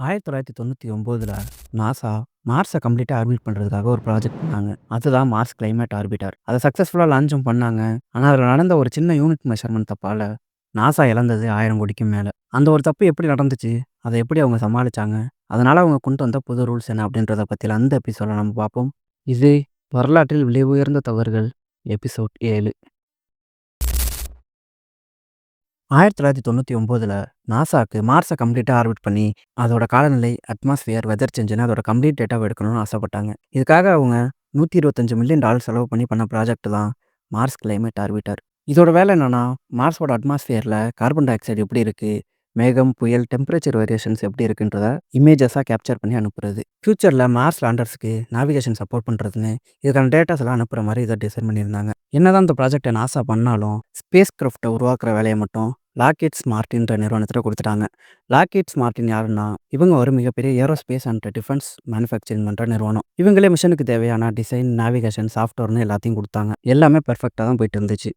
1999ல NASA மார்ஸை கம்ப்ளீட்டாக orbit பண்ணுறதுக்காக ஒரு ப்ராஜெக்ட் பண்ணாங்க. அதுதான் மார்ஸ் கிளைமேட் ஆர்பிட்டர். அதை சக்ஸஸ்ஃபுல்லாக லான்ச்சும் பண்ணாங்க. ஆனால் அதில் நடந்த ஒரு சின்ன யூனிட் மெஷர்மெண்ட் தப்பால் நாசா இழந்தது ஆயிரம் கோடிக்கும் மேலே அந்த ஒரு தப்பு எப்படி நடந்துச்சு? அதை எப்படி அவங்க சமாளிச்சாங்க? அதனால் அவங்க கொண்டு வந்த புது ரூல்ஸ் என்ன? அப்படின்றத பற்றியில் அந்த எபிசோடில் நம்ம பார்ப்போம். இது வரலாற்றில் விலை உயர்ந்த தவறுகள் எபிசோட் ஏழு 7. 1999ல நாசாக்கு மார்ஸை கம்ப்ளீட்டாக ஆர்பிட் பண்ணி, அதோட காலநிலை, அட்மாஸ்ஃபியர் வெதர் சேஞ்சுன்னு அதோட கம்ப்ளீட் டேட்டாவை எடுக்கணும்னு ஆசைப்பட்டாங்க. இதுக்காக அவங்க $125 மில்லியன் டாலர் செலவு பண்ணி பண்ண ப்ராஜெக்ட் தான் மார்ஸ் கிளைமேட் ஆர்பிட்டர். இதோட வேலை என்னென்னா மார்ஸோட அட்மாஸ்ஃபியரில் கார்பன் டை ஆக்சைடு எப்படி இருக்குது மேகம், புயல், டெம்பரேச்சர் வேரியேஷன்ஸ் எப்படி இருக்குன்றத இமேஜஸாக கேப்சர் பண்ணி அனுப்புறது. ஃப்யூச்சரில் மார்ஸ் லேண்டர்ஸ்க்கு நாவிகேஷன் சப்போர்ட் பண்ணுறதுன்னு இதுக்கான டேட்டாஸ்லாம் அனுப்புகிற மாதிரி இதை டிசைன் பண்ணியிருந்தாங்க. என்னதான் இந்த ப்ராஜெக்டை நாசா பண்ணாலும், ஸ்பேஸ் கிராஃப்ட்ட உருவாக்குற வேலையை மட்டும் லாக்ஹீட் மார்ட்டின்ற நிறுவனத்தில் கொடுத்துட்டாங்க லாக்கெட் மார்ட்டின் யாருன்னா, இவங்க ஒரு மிகப்பெரிய ஏரோஸ்பேஸ் அண்ட் டிஃபென்ஸ் மேனுஃபேக்சரிங் பண்ணுற நிறுவனம். இவங்களே மிஷனுக்கு தேவையான டிசைன், நேவிகேஷன், சாஃப்ட்வேர்னு எல்லாத்தையும் கொடுத்தாங்க எல்லாமே பெர்ஃபெக்டாக தான் போயிட்டு இருந்துச்சு.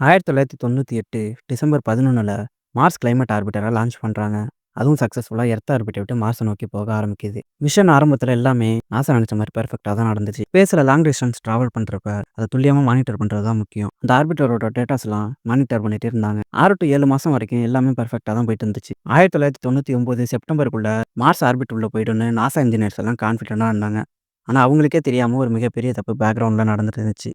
1998 டிசம்பர் 11ல மார்ஸ் கிளைமேட் ஆர்பிட்டரை லான்ச் பண்ணுறாங்க அதுவும் சக்ஸஸ்ஃபுல்லாக எர்த் ஆர்பிட்டை விட்டு மாசை நோக்கி போக ஆரம்பிக்குது. மிஷன் ஆரம்பத்தில் எல்லாமே நாசா நினைச்ச மாதிரி பெர்ஃபெக்டாக தான் நடந்துச்சு. பேசுகிற லாங் டிஸ்டன்ஸ் ட்ராவல் பண்ணுறப்ப அதை துல்லியமாக மானிட்டர் பண்ணுறது தான் முக்கியம். அந்த ஆர்பிட்டரோட டேட்டாஸ்லாம் மானிட்டர் பண்ணிட்டு இருந்தாங்க. ஆறு டூ 7 மாசம் வரைக்கும் எல்லாமே பெர்ஃபெக்ட்டா தான் போயிட்டு இருந்துச்சு. 1999 செப்டம்பருக்குள்ள மார்ஸ் ஆர்பிட் உள்ள போயிடும்னு நாசா இன்ஜினியர்ஸ் எல்லாம் கான்ஃபிடண்டாக இருந்தாங்க. ஆனால் அவங்களுக்கே தெரியாமல் ஒரு மிகப்பெரிய தப்பு பேக்ரவுண்டில் நடந்துட்டு இருந்துச்சு.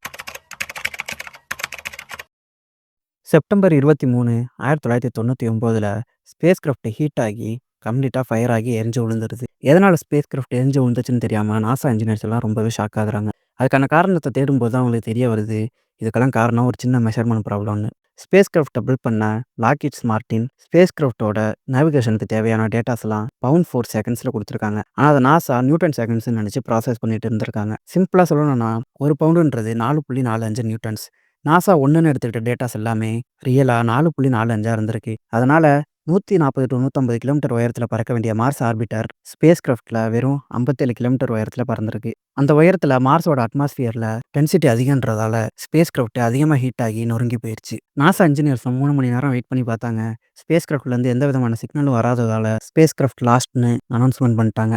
செப்டம்பர் 23, 1999ல ஸ்பேஸ் கிராஃப்ட் ஹீட் ஆகி, கம்ப்ளீட்டாக ஃபயர் ஆகி எரிஞ்சு விழுந்துருது. எதனால் ஸ்பேஸ் கிராஃப்ட் எரிஞ்சு விழுந்துச்சுன்னு தெரியாமல் நாசா இன்ஜினியர்ஸ் எல்லாம் ரொம்பவே ஷாக் ஆகுறாங்க. அதுக்கான காரணத்தை தேடும்போது தான் அவங்களுக்கு தெரிய வருது, இதுக்கெல்லாம் காரணம் ஒரு சின்ன மெஷர்மெண்ட் ப்ராப்ளம்னு. ஸ்பேஸ் கிராஃப்டை பில்ட் பண்ண லாக்ஹீட் மார்ட்டின் ஸ்பேஸ் கிராஃப்டோட நேவிகேஷனுக்கு தேவையான டேட்டாஸ்லாம் பவுண்ட் ஃபோர் செகண்ட்ஸில் கொடுத்துருக்காங்க ஆனால் அதை நாசா நியூட்டன் செகண்ட்ஸ்ன்னு நினச்சி ப்ராசஸ் பண்ணிட்டு இருந்திருக்காங்க. சிம்பிளாக சொல்லணும்னா, ஒரு பவுண்டுன்றது 4.45 நியூட்டன்ஸ். நாசா ஒன்றுன்னு எடுத்துக்கிட்ட டேட்டாஸ் எல்லாமே ரியலாக நாலு புள்ளி நாலு அஞ்சாக இருந்திருக்கு. அதனால் நூற்றி நாற்பது டு நூற்றம்பது கிலோமீட்டர் உயரத்தில் பறக்க வேண்டிய மார்ஸ் ஆர்பிட்டர் ஸ்பேஸ் கிராஃப்டில் வெறும் 57 கிலோமீட்டர் உயரத்தில் பறந்திருக்கு. அந்த உயரத்தில் மார்ஸோட அட்மாஸ்ஃபியரில் டென்சிட்டி அதிகம்ன்றதால ஸ்பேஸ் கிராஃப்ட் அதிகமாக ஹீட் ஆகி நொறுங்கி போயிடுச்சு நாசா இன்ஜினியர்ஸும் மூணு மணி நேரம் வெயிட் பண்ணி பார்த்தாங்க. ஸ்பேஸ் கிராஃப்ட்லேருந்து எந்த விதமான சிக்னலும் வராததால ஸ்பேஸ் கிராஃப்ட் லாஸ்ட்னு அனௌன்ஸ்மெண்ட் பண்ணிட்டாங்க.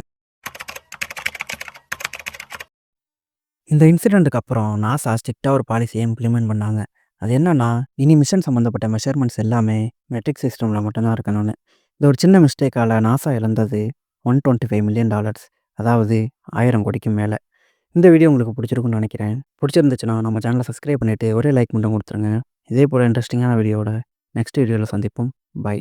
இந்த இன்சிடெண்ட்டுக்கு அப்புறம் நாசா ஸ்ட்ரிக்டாக ஒரு பாலிசிய இம்ப்ளிமெண்ட் பண்ணாங்க. அது என்னன்னா, இனி மிஷன் சம்மந்தப்பட்ட மெஷர்மெண்ட்ஸ் எல்லாமே மெட்ரிக் சிஸ்டமில் மட்டும்தான் இருக்கணும்னு. இந்த ஒரு சின்ன மிஸ்டேக்கால் நாசா இழந்தது $125 மில்லியன் டாலர்ஸ் அதாவது ஆயிரம் கோடிக்கும் மேலே இந்த வீடியோ உங்களுக்கு பிடிச்சிருக்குன்னு நினைக்கிறேன். பிடிச்சிருந்துச்சுன்னா நம்ம சேனலை சப்ஸ்கிரைப் பண்ணிவிட்டு ஒரே லைக் மட்டும் கொடுத்துருங்க இதே போல் இன்ட்ரெஸ்டிங்கான வீடியோவோட நெக்ஸ்ட் வீடியோவில் சந்திப்போம். பை.